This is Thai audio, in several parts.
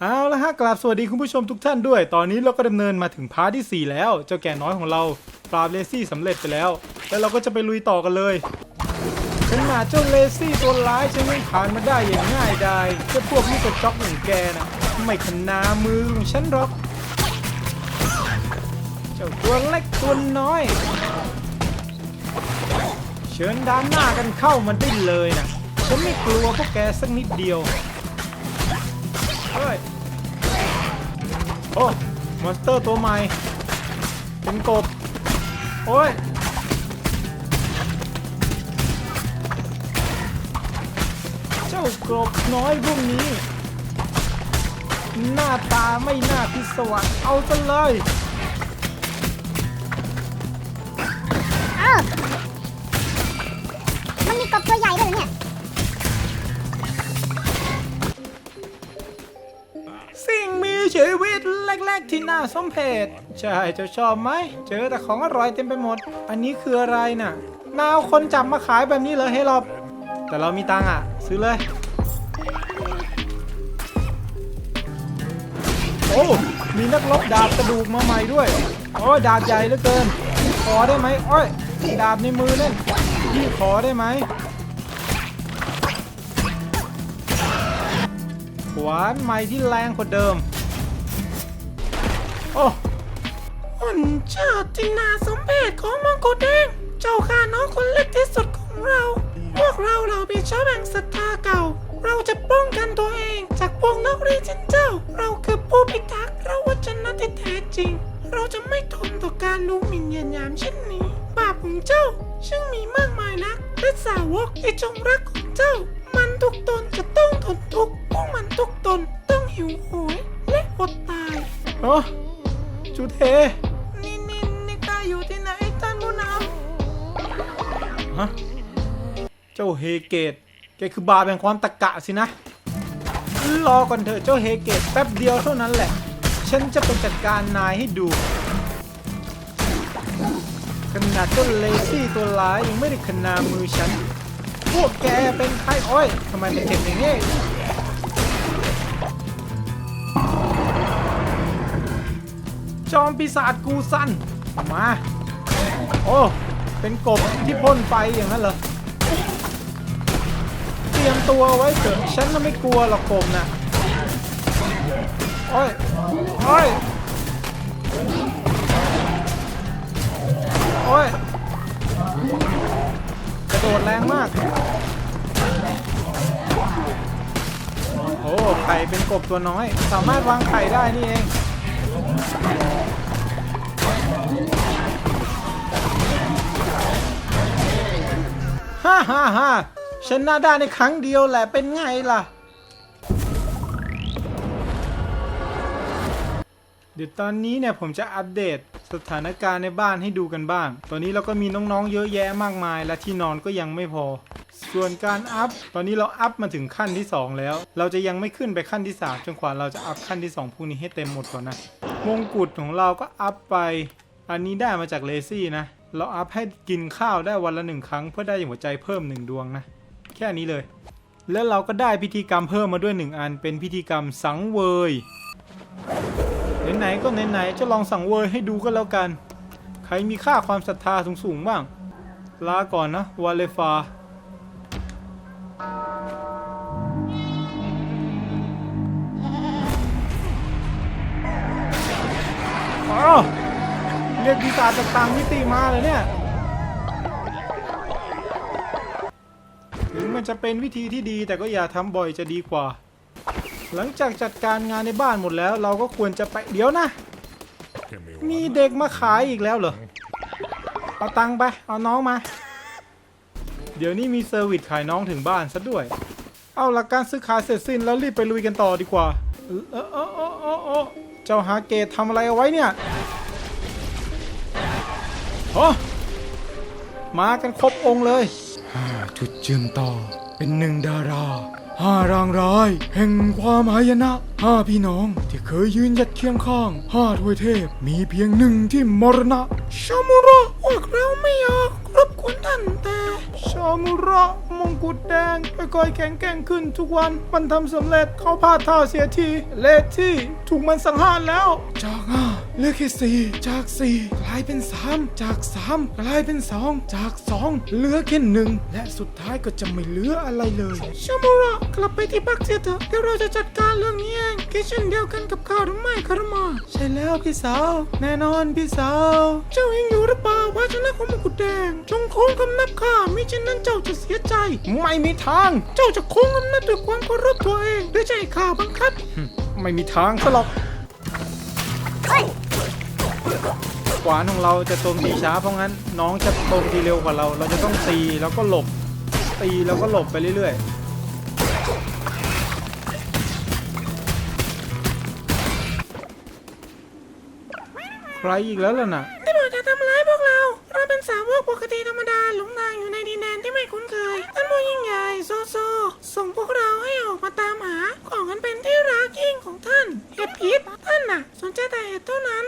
เอาละฮะกราบสวัสดีคุณผู้ชมทุกท่านด้วย ตอนนี้เราก็ดำเนินมาถึงพาร์ทที่ 4 แล้ว เจ้าแก่น้อยของเราปราบเลซี่สำเร็จไปแล้ว แล้วเราก็จะไปลุยต่อกันเลยขนาดเจ้าเลซี่ตัวร้ายฉันยังผ่านมาได้อย่างง่ายดายเจ้าพวกนี้กระจอกอย่างแกนะไม่ขนามือของฉันหรอก เจ้าตัวเล็กตัวน้อย เชิญด้านหน้ากันเข้ามาได้เลยนะฉันไม่กลัวพวกแกสักนิดเดียว โอ้มอนสเตอร์ตัวใหม่ เป็นกบ โอ้ย เจ้ากบน้อยพวกนี้ หน้าตาไม่น่าพิศวาสเอาซะเลย วิตเล็กๆ ที่หน่าส้มเพชใช่เจะชอบไหม เจอแต่ของอร่อยเต็มไปหมด อันนี้คืออะไรน่ะนาวคนจับมาขายแบบนี้เลยให้รอบ แต่เรามีตังค์อะ ซื้อเลย โอ้ มีนักรบดาบกระดูกมาใหม่ด้วยโอ้ดาบใหญ่เหลือเกิน ขอได้ไหมโอ้ยดาบในมือนั่นพี่ขอได้ไหมขวานใหม่ที่แรงกว่าเดิม โอ้หุ่นเชิดที่น่าสมเพชของมังกรแดง เจ้าข้าน้องคนเล็กที่สุดของเรา พวกเราเราเป็นชาวแห่งศรัทธาเก่า เราจะป้องกันตัวเองจากพวกนักเรียนเจ้า เราคือผู้พิทักษ์พระวจนะที่แท้จริง เราจะไม่ทนต่อการลุกหมิ่นเยียดหยามเช่นนี้บาปของเจ้าซึ่งมีมากมายนักและสาวกที่จงรักของเจ้า มันทุกตนจะต้องทนทุกข์พวกมันทุกตนต้องหิวโหยและอดตายเอ จุเทนี่นี่นี่ข้าอยู่ที่ไหนท่านผู้นำฮะเจ้าเฮเกตแกคือบาแห่งความตะกะสินะ รอก่อนเถอะเจ้าเฮเกตแป๊บเดียวเท่านั้นแหละ ฉันจะไปจัดการนายให้ดูขนาดเจ้าเลซี่ตัวร้ายยังไม่ได้ขนามือฉัน พวกแกเป็นใครอ้อยทำไมมันเจ็บอย่างนี้ จอมปีศาจกูซันมาโอ้เป็นกบที่พ่นไฟอย่างนั้นเหรอเตรียมตัวไว้เถอะฉันไม่กลัวหรอกกบนะโอ้ยโอ้ยโอ้ยกระโดดแรงมากโอ้ไข่เป็นกบตัวน้อย สามารถวางไข่ได้นี่เอง ฮ่าฮ่าฮ่าชนะได้ในครั้งเดียวแหละเป็นไงล่ะ เดี๋ยวตอนนี้เนี่ยผมจะอัปเดต สถานการณ์ในบ้านให้ดูกันบ้าง ตอนนี้เราก็มีน้องๆเยอะแยะมากมาย และที่นอนก็ยังไม่พอ ส่วนการอัพ ตอนนี้เราอัพมาถึงขั้นที่ 2 แล้ว เราจะยังไม่ขึ้นไปขั้นที่3จนกว่าเราจะอัพขั้นที่2พวกนี้ให้เต็มหมดก่อนนะมงกุฎของเราก็อัพไป อันนี้ได้มาจากเลซี่นะ เราอัพให้กินข้าวได้วันละหนึ่งครั้ง เพื่อได้หัวใจเพิ่มหนึ่งดวงนะ แค่นี้เลย แล้วเราก็ได้พิธีกรรมเพิ่มมาด้วยหนึ่งอัน เป็นพิธีกรรมสังเวย ไหนๆก็ไหนๆจะลองสั่งเวยให้ดูก็แล้วกัน ใครมีค่าความศรัทธาสูงๆบ้าง ลาก่อนนะวาเลฟาเรียกปีศาจจากต่างมิติมาเลยเนี่ยถึงมันจะเป็นวิธีที่ดีแต่ก็อย่าทำบ่อยจะดีกว่า หลังจากจัดการงานในบ้านหมดแล้ว เราก็ควรจะไปเดี๋ยวนะ มีเด็กมาขายอีกแล้วเหรอ เอาตังค์ไป เอาน้องมา เดี๋ยวนี้มีเซอร์วิสขายน้องถึงบ้านซะด้วย เอาหลักการซื้อขายเสร็จสิ้นแล้วรีบไปลุยกันต่อดีกว่า เออเออเออเออเออเจ้าฮาเกตทำอะไรเอาไว้เนี่ยโอ้มากันครบองค์เลยห้าจุดเชื่อมต่อเป็นหนึ่งดารา ห้ารางร้ายแห่งความหายนะห้าพี่น้องที่เคยยืนหยัดเคียงข้างห้าถวยเทพ มีเพียงหนึ่งที่มรณะชามุระพวกเราไม่อยากรบกวนท่านแต่ชามุระมงกุฎแดงค่อยๆแข็งแกร่งขึ้นทุกวันมันทำสำเร็จเขาพลาดท่าเสียทีเลที่ถูกมันสังหารแล้วจากห้าเหลือแค่สี่จากสี่กลายเป็นสามจากสามกลายเป็นสองจากสองเหลือแค่หนึ่งและสุดท้ายก็จะไม่เหลืออะไรเลยชามุระ กลับไปที่พักเสียเถอะเดี๋ยวเราจะจัดการเรื่องนี้เองคิดเช่นเดียวกันกับข้าหรือไม่คารมา ใช่แล้วพี่สาว แน่นอนพี่สาว เจ้ายังอยู่หรือเปล่าว่าชนะของมงกุฎแดง จงโค้งคำนับข้ามิฉะนั้นเจ้าจะเสียใจ ไม่มีทาง เจ้าจะโค้งคำนับด้วยความเคารพตัวเองหรือจะให้ข้าบังคับ ไม่มีทางซะหรอกเฮ้ยขวานของเราจะโจมตีช้าเพราะงั้น น้องจะโจมตีเร็วกว่าเรา เราจะต้องตีแล้วก็หลบ ตีแล้วก็หลบไปเรื่อยๆ รอีกแล้วล่ะนะที่บอกจะทำร้ายพวกเรา เราเป็นสาวกปกติธรรมดาหลงทางอยู่ในดินแดนที่ไม่คุ้นเคยท่านผู้ยิ่งใหญ่โซโซ ส่งพวกเราให้ออกมาตามหาของกันเป็นที่รักยิ่งของท่านเห็ดพิษท่านน่ะ สนใจแต่เห็ดเท่านั้น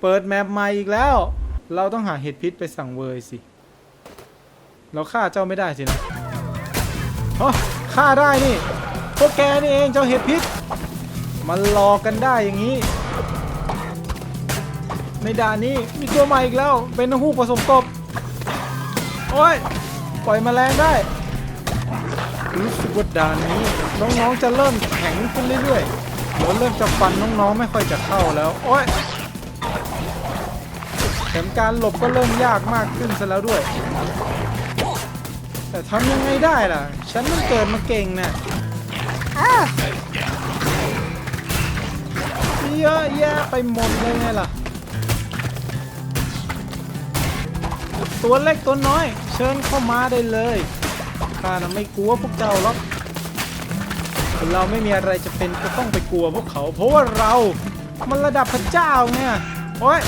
เปิดแมปใหม่อีกแล้ว เราต้องหาเห็ดพิษไปสั่งเวยสิ เราฆ่าเจ้าไม่ได้สินะโอ้ฆ่าได้นี่ พวกแกนี่เองเจ้าเห็ดพิษ มันหลอกกันได้อย่างนี้ ในด่านนี้มีตัวใหม่อีกแล้ว เป็นนกฮูกผสมกบ โอ้ย ปล่อยแมลงได้ รู้สึกว่าด่านนี้น้องๆจะเริ่มแข็งขึ้นเรื่อยๆแล้วเริ่มจะฟันน้องๆไม่ค่อยจะเข้าแล้ว โอ้ย มการหลบก็เริ่มยากมากขึ้นซะแล้วด้วย แต่ทำยังไงได้ล่ะ ฉันมันเกิดมาเก่งน่ะเยอะแยะไปหมดเลยไงล่ะ ตัวเล็กตัวน้อย เชิญเข้ามาได้เลยข้าน่ะไม่กลัวพวกเจ้าหรอกเราไม่มีอะไรจะเป็นก็ต้องไปกลัวพวกเขา เพราะว่าเรา มันระดับพระเจ้าไงโอ้ย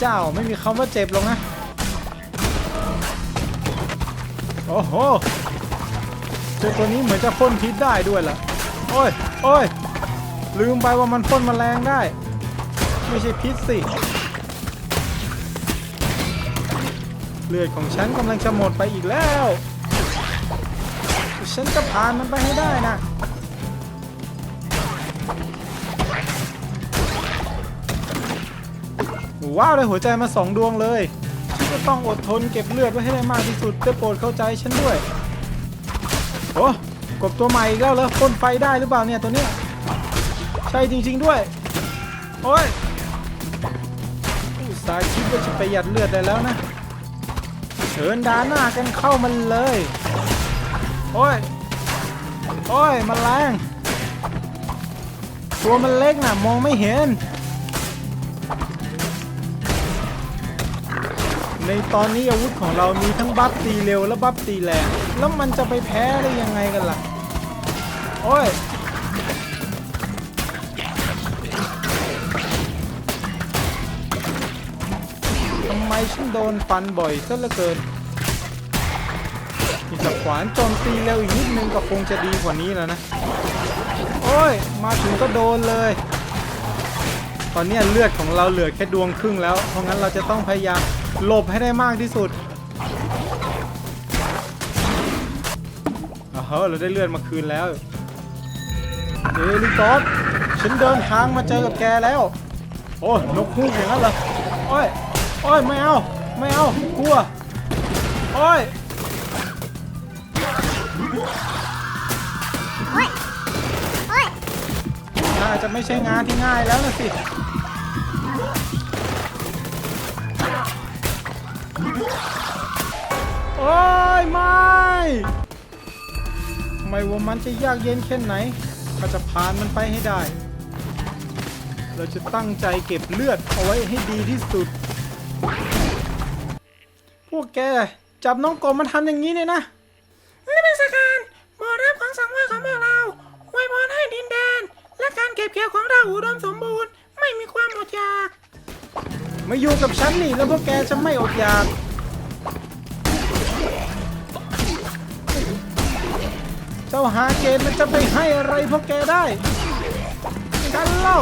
เจ้าไม่มีคำว่าเจ็บหรอกนะ โอ้โหเจ้าตัวนี้เหมือนจะพ่นพิษได้ด้วยล่ะ โอ้ย โอ้ย ลืมไปว่ามันพ่นแมลงได้ ไม่ใช่พิษสิ เลือดของฉันกำลังจะหมดไปอีกแล้ว ฉันจะผ่านมันไปให้ได้นะ ว้าวได้หัวใจมาสองดวงเลยฉันก็ต้องอดทนเก็บเลือดไว้ให้ได้มากที่สุดได้โปรดเข้าใจฉันด้วยโอ้กบตัวใหม่อีกแล้วเหรอพ่นไฟได้หรือเปล่าเนี่ยตัวเนี้ยใช่จริง ๆด้วยโอ้ยสาห์คิดว่าจะประหยัดเลือดได้แล้วนะเชิญดาหน้ากันเข้ามันเลยโอ้ยโอ้ยมันแรงตัวมันเล็กน่ะมองไม่เห็น ในตอนนี้อาวุธของเรามีทั้งบัฟตีเร็วและบัฟตีแรงแล้วมันจะไปแพ้ได้ยังไงกันล่ะ โอ้ยทำไมฉันโดนฟันบ่อยซะเหลือเกินอีกขวานโจมตีเร็วอีกนิดนึงก็คงจะดีกว่านี้แล้วนะ โอ้ย มาถึงก็โดนเลย ตอนนี้เลือดของเราเหลือแค่ดวงครึ่งแล้ว เพราะงั้นเราจะต้องพยายาม หลบให้ได้มากที่สุดอ้าวเฮ้ยเราได้เลือดมาคืนแล้ว เอลิกอสฉันเดินทางมาเจอกับแกแล้ว โอ้ยนกฮูกอย่างนั้นเหรอโอ้ยโอ้ยไม่เอา ไม่เอา กลัว โอ้ยโอ้ยโอ้ยน่าจะไม่ใช่งานที่ง่ายแล้วนะสิ โอ้ยไม่ไม่ว่ามันจะยากเย็นแค่ไหน ก็จะผ่านมันไปให้ได้ เราจะตั้งใจเก็บเลือดเอาไว้ให้ดีที่สุด พวกแกจับน้องกบมันทำอย่างนี้เนี่ยนะนี่เป็นสการบอรับของสังเวยของพวกเราไว้พรให้ดินแดน และและการเก็บเกี่ยวของเราอุดมสมบูรณ์ มาอยู่กับฉันนี่แล้วพวกแกจะไม่อดอยากเจ้าหาเกณฑ์มันจะไปให้อะไรพวกแกได้กันเล่า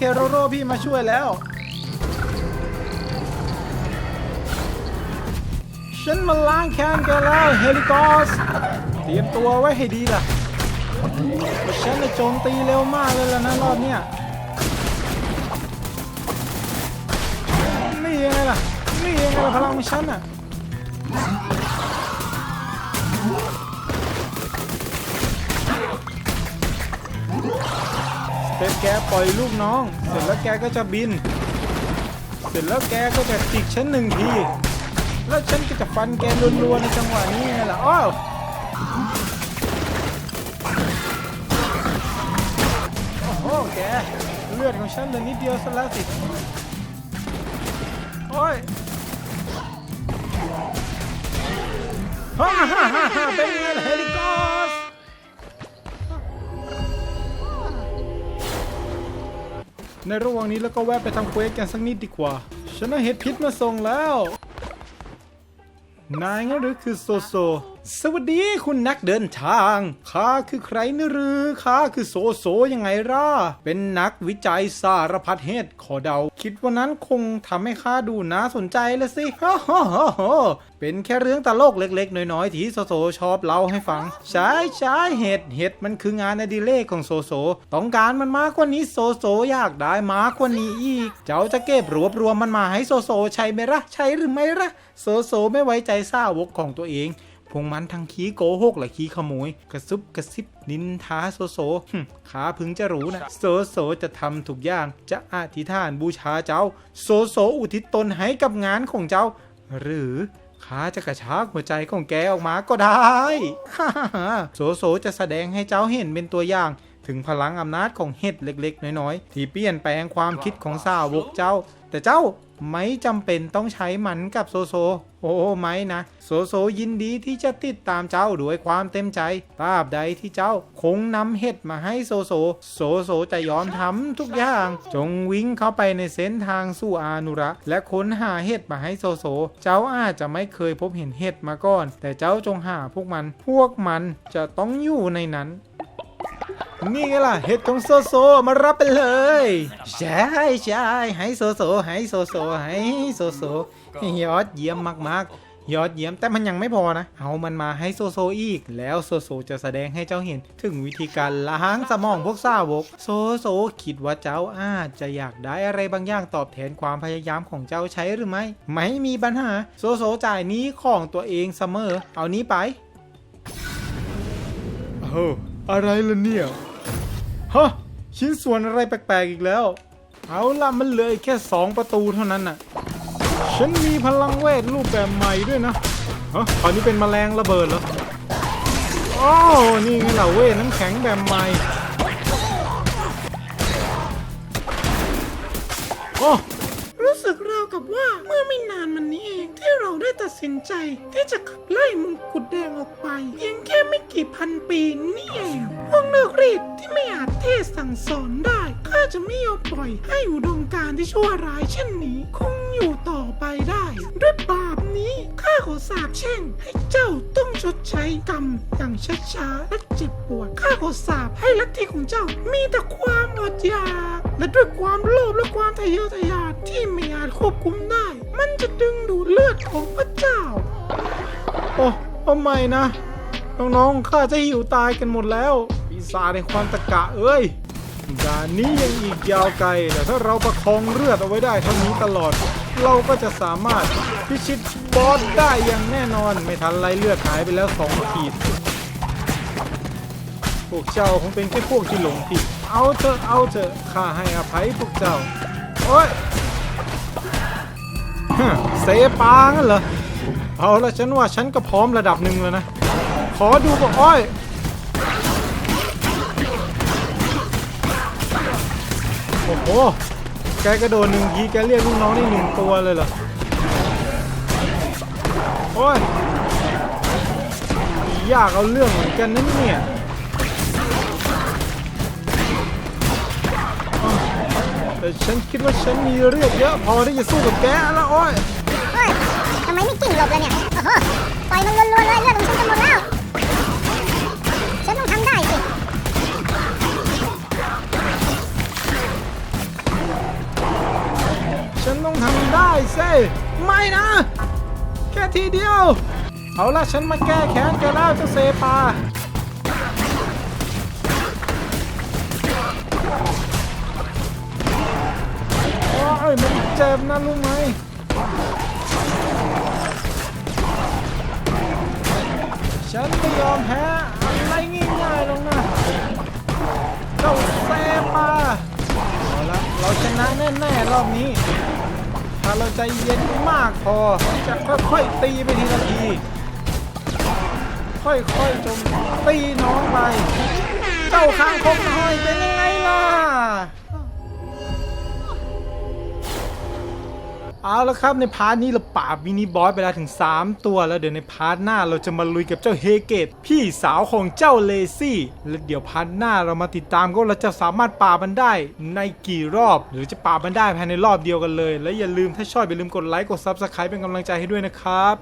เคโรโรพี่มาช่วยแล้ว ฉันมาล้างแค้นแกแล้วเฮลิคอส เตรียมตัวไว้ให้ดีล่ะเพราะฉันน่ะโจมตีเร็วมากเลยล่ะนะรอบเนี้ยนี่ยังไงล่ะ นี่ยังไงล่ะพลังของฉันอะ เต็ปแกปล่อยลูกน้อง เสร็จแล้วแกก็จะบิน เสร็จแล้วแกก็จะจิกฉันหนึ่งที แล้วฉันก็จะฟันแกรัวๆในจังหวะนี้ไงล่ะอ้าวโอ้โหแกเลือดของฉันเหลือนิดเดียวซะแล้วสิโอ้ยฮ่าฮ่าฮ่าฮ่าเป็นไงล่ะ ในระหว่างนี้แล้วก็แวะไปทำเควสกันสักนิดดีกว่า ฉันเอาเห็ดพิษมาส่งแล้ว นายงั้นหรือคือโซโซ สวัสดีคุณนักเดินทางข้าคือใครนหรือข้าคือโซโซยังไงล่ะ เป็นนักวิจัยสารพัดเหตุขอเดา คิดว่านั้นคงทำให้ข้าดูน่าสนใจละสิฮ่าฮ่าฮ่าเป็นแค่เรื่องตลกเล็กๆ น้อยๆ ที่โซโซชอบเล่าให้ฟัง ใช่ใช่เห็ดเห็ดมันคืองานอดิเรกของโซโซ ต้องการมันมากกว่านี้โซโซอยากได้มากกว่านี้อีก เจ้าจะเก็บรวบรวมมันมาให้โซโซใช่ไหมละ่ะใช่หรือไม่ละ่ะโซโซไม่ไว้ใจสาวกของตัวเอง พวกมันทั้งขี้โกหกและขี้ขโมย กระซุบกระซิบนินทาโซโซหึข้าพึงจะรู้นะ โซโซจะทำทุกอย่าง จะอธิษฐานบูชาเจ้า โซโซอุทิศตนให้กับงานของเจ้า หรือข้าจะกระชากหัวใจของแกออกมาก็ได้ฮ่าฮ่าโซโซจะแสดงให้เจ้าเห็นเป็นตัวอย่าง ถึงพลังอำนาจของเห็ดเล็กๆ น้อยๆ ที่เปลี่ยนแปลงความคิดของสาวกเจ้า แต่เจ้าไม่จำเป็นต้องใช้มันกับโซโซ โอ้ไม่นะโซโซยินดีที่จะติดตามเจ้าด้วยความเต็มใจตราบใดที่เจ้าคงนำเห็ดมาให้โซโซโซโซจะยอมทำทุกอย่าง จงวิ่งเข้าไปในเส้นทางสู่อานุรักษ์และค้นหาเห็ดมาให้โซโซเจ้าอาจจะไม่เคยพบเห็นเห็ดมาก่อน แต่เจ้าจงหาพวกมัน พวกมันจะต้องอยู่ในนั้น นี่ไงล่ะเห็ดของโซโซมารับไปเลยใช่ใช่ให้โซโซให้โซโซให้โซโซยอดเยี่ยมมากๆ ยอดเยี่ยมแต่มันยังไม่พอนะ เอามันมาให้โซโซอีก แล้วโซโซจะแสดงให้เจ้าเห็น ถึงวิธีการล้างสมองพวกสาวก โซโซคิดว่าเจ้าอาจจะอยากได้อะไรบางอย่างตอบแทนความพยายามของเจ้าใช้หรือไม่ ไม่มีปัญหา โซโซจ่ายนี้ของตัวเองเสมอ เอานี้ไปเอ อะไรล่ะเนี่ย ฮะ ชิ้นส่วนอะไรแปลกๆอีกแล้ว เอาล่ะมันเหลยแค่สองประตูเท่านั้นน่ะ ฉันมีพลังเวทรูปแบบใหม่ด้วยนะฮะตอนนี้เป็นแมลงระเบิดเหรออ้าวนี่ไงล่ะเวทน้ำแข็งแบบใหม่ ได้ตัดสินใจที่จะขับไล่มงกุฎแดงออกไป เพียงแค่ไม่กี่พันปีนี่เองพวกนักรีดที่ไม่อาจเทศสั่งสอนได้ข้าจะไม่ยอมปล่อยให้อุดมการที่ชั่วร้ายเช่นนี้คงอยู่ต่อไปได้ ด้วยบาปนี้ข้าขอสาบแช่งให้เจ้าต้องชดใช้กรรมอย่างช้าๆและเจ็บปวดข้าขอสาบให้ลัทธิของเจ้ามีแต่ความอดอยากและด้วยความโลภและความทะเยอทะยานที่ไม่อาจควบคุมได้ มันจะดึงดูดเลือดของพระเจ้า โอ้โอ้ไม่นะ น้องๆข้าจะหิวตายกันหมดแล้ว ปีศาจในความตะกะเอ้ยด่านนี้ยังอีกยาวไกล แต่ถ้าเราประคองเลือดเอาไว้ได้เท่านี้ตลอด เราก็จะสามารถพิชิตบอสได้อย่างแน่นอน ไม่ทันไรเลือดหายไปแล้วสองขีด พวกเจ้าคงเป็นแค่พวกที่หลงผิด เอาเถอะ เอาเถอะ ข้าให้อภัยพวกเจ้า โอ้ย เซปางั้นเหรอ เอาละฉันว่าฉันก็พร้อมระดับหนึ่งแล้วนะ ขอดูบอกอ้อย โอ้โห แกกระโดดหนึ่งทีแกเรียกลูกน้องได้หนึ่งตัวเลยเหรอ โอ้ยยากเอาเรื่องเหมือนกันนั่นเนี่ย แต่ฉันคิดว่าฉันมีเลือดเยอะพอที่จะสู้กับแกแล้วโอ้ยเฮ้ยทำไมไม่กิ่งหลบเลยเนี่ย โอ้โห ปล่อยมันรัวๆเลยเลือดของฉันจะหมดแล้ว ฉันต้องทำได้สิ ฉันต้องทำได้สิไม่นะ แค่ทีเดียว เอาละฉันมาแก้แค้นแกแล้วเจ้าเซปา เจ็บนะรู้ไหมฉันไม่ยอมแพ้อะไรง่ายๆหรอกนะเจ้าเซปาเอาละเราชนะแน่ๆรอบนี้ ถ้าเราใจเย็นมากพอจะค่อยๆตีไปทีละทีค่อยๆจมตีน้องไป เจ้าข้างคกน้อยเป็นยังไงล่ะ เอาละครับในพาร์ทนี้เราปราบมินิบอสไปแล้วถึง 3 ตัว แล้วเดี๋ยวในพาร์ทหน้าเราจะมาลุยกับเจ้าเฮเกตพี่สาวของเจ้าเลซี่และเดี๋ยวพาร์ทหน้าเรามาติดตามก็เราจะสามารถปราบมันได้ในกี่รอบ หรือจะปราบมันได้ภายในรอบเดียวกันเลย และอย่าลืมถ้าชอบอย่าลืมกดไลค์กด Subscribe เป็นกำลังใจให้ด้วยนะครับ